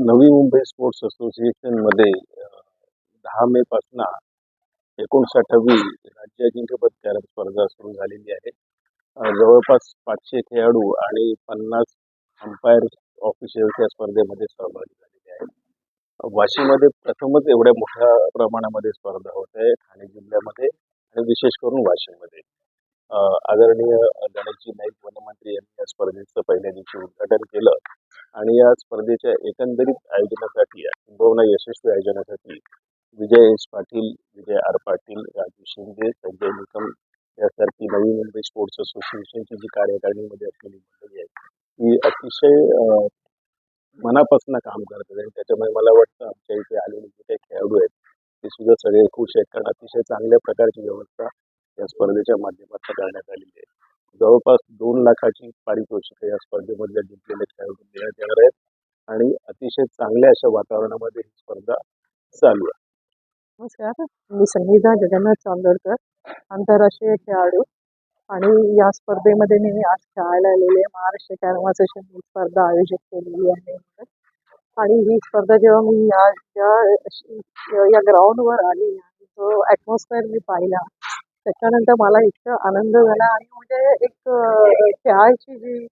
Navi Mumbai sports असोसिएशनमध्ये दहा मे पासून एकोणसाठावी राज्य अजिंक्यपद कॅरम स्पर्धा सुरू झालेली आहे. जवळपास पाचशे खेळाडू आणि पन्नास अंपायर ऑफिशियल या स्पर्धेमध्ये सहभागी झालेले आहेत. वाशीमध्ये प्रथमच एवढ्या मोठ्या प्रमाणामध्ये स्पर्धा होत आहे ठाणे जिल्ह्यामध्ये आणि विशेष करून वाशीमध्ये. आदरणीय गणेशजी नाईक वनमंत्री यांनी या स्पर्धेचं पहिल्या दिवशी उद्घाटन केलं. आणि या स्पर्धेच्या एकंदरीत आयोजनासाठी किंबहुना यशस्वी आयोजनासाठी विजय एस पाटील विजय आर पाटील राजू शिंदे संजय निकम यासारखी नवी मुंबई स्पोर्ट्स असोसिएशनची जी कार्यकारिणीमध्ये असलेली मंडळी आहे ती अतिशय मनापासून काम करतात आणि त्याच्यामुळे मला वाटतं आमच्या इथे आलेले जे काही खेळाडू आहेत ते सुद्धा सगळे खुश आहेत. कारण अतिशय चांगल्या प्रकारची व्यवस्था या स्पर्धेच्या माध्यमातून करण्यात आलेली आहे. जवळपास दोन लाखाची पारितोषिक या स्पर्धेमधल्या जिंकलेल्या खेळाडू देण्यात येणार आहेत. आणि अतिशय चांगल्या अशा वातावरणामध्ये ही स्पर्धा चालू आहे. नमस्कार. मी संगीता जगन्नाथ चांदोडकर आंतरराष्ट्रीय खेळाडू. आणि या स्पर्धेमध्ये मी आज खेळायला आलेले महाराष्ट्र कॅनवासेशन ही स्पर्धा आयोजित केलेली आहे. आणि ही स्पर्धा जेव्हा मी या या ग्राउंडवर आली तो जो ॲटमॉस्फिअर मी पाहिला त्याच्यानंतर मला इतका आनंद झाला आणि म्हणजे एक खेळाची जी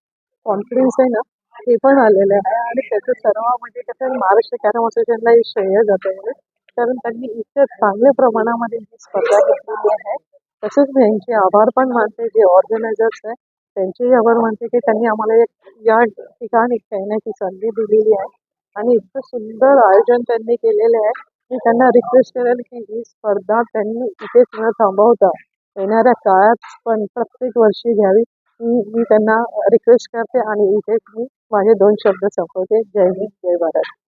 कॉन्फिडन्स आहे ना ते पण आलेलं आहे आणि त्याचं सर्व म्हणजे कसं महाराष्ट्र कॅरम असोसिएशनला हे श्रेय जातं आहे. कारण त्यांनी इतक्या चांगल्या प्रमाणामध्ये ही स्पर्धा घेतलेली आहे तसेच मी यांचे आभार पण मानते जे ऑर्गनायझर्स आहे त्यांचेही आभार मानते की त्यांनी आम्हाला एक या ठिकाणी खेळण्याची संधी दिलेली आहे आणि इतकं सुंदर आयोजन त्यांनी केलेले आहे. मी त्यांना रिक्वेस्ट करेल की ही स्पर्धा त्यांनी इथेच न थांबवता येणाऱ्या काळात पण प्रत्येक वर्षी घ्यावी. मी मी त्यांना रिक्वेस्ट करते आणि इथेच मी माझे दोन शब्द संपवते. जय हिंद जय भारत.